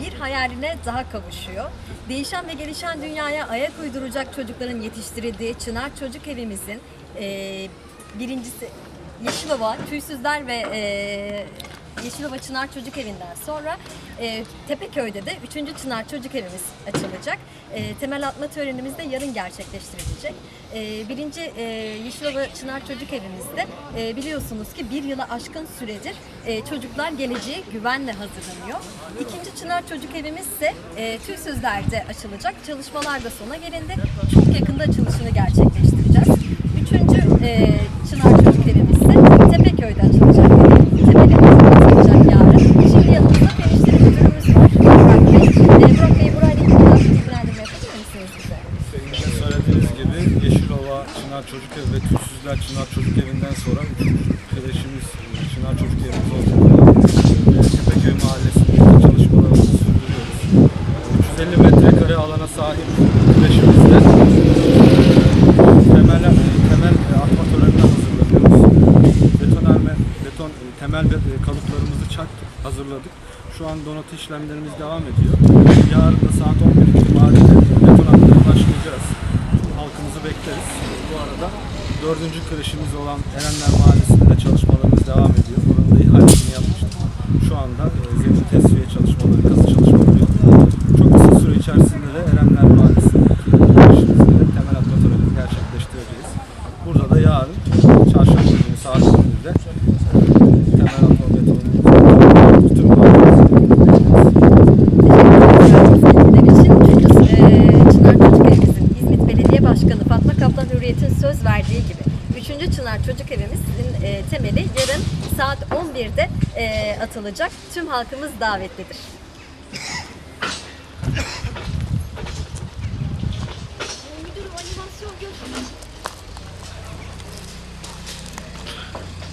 bir hayaline daha kavuşuyor. Değişen ve gelişen dünyaya ayak uyduracak çocukların yetiştirildiği Çınar Çocuk Evimizin e, birincisi Yeşilova, Tüysüzler ve e, Yeşilova Çınar Çocuk Evi'nden sonra e, Tepeköy'de de 3. Çınar Çocuk Evimiz açılacak. E, temel atma törenimiz de yarın gerçekleştirilecek. E, birinci e, Yeşilova Çınar Çocuk Evimizde e, biliyorsunuz ki bir yıla aşkın süredir e, çocuklar geleceğe güvenle hazırlanıyor. İkinci Çınar Çocuk Evimiz ise e, Tüysüzler'de açılacak. Çalışmalar da sona gelindi. Çok yakında açılışını gerçekleştireceğiz. De söylediğiniz gibi Yeşilova Çınar Çocuk Evi ve Tüysüzler Çınar Çocuk Evi'nden sonra kreşimiz Çınar Çocuk Evimiz olacak. Tepeköy Mahallesi'nde çalışmalarımızı sürdürüyoruz. 350 metrekare alana sahip kreşimizde e, temel, e, temel e, atma hazırlanıyoruz. Betonarme, beton temel kalıplarımızı çaktık, hazırladık. Şu an donatı işlemlerimiz devam ediyor. Yarın da saat 11 Bu arada dördüncü kreşimiz olan Erenler Mahallesi'nde de çalışmalarımız devam ediyor. Buranın da ihalesini yapmıştık. Şu anda e, zemin tesviye çalışmaları, kazı çalışmaları. Çok kısa süre içerisinde de Erenler Mahallesi'ndeki kreşimizde de temel atma gerçekleştireceğiz. Burada da yarın çarşamba günü saat 11'de temel atma betonumuzu bütün mahallemizi Bilgiler için e, Çınar Çocuk Evimizin İzmit Belediye Başkanı Kaplan Hürriyet'in söz verdiği gibi 3. Çınar Çocuk Evimizin e, temeli yarın saat 11'de e, atılacak. Tüm halkımız davetlidir.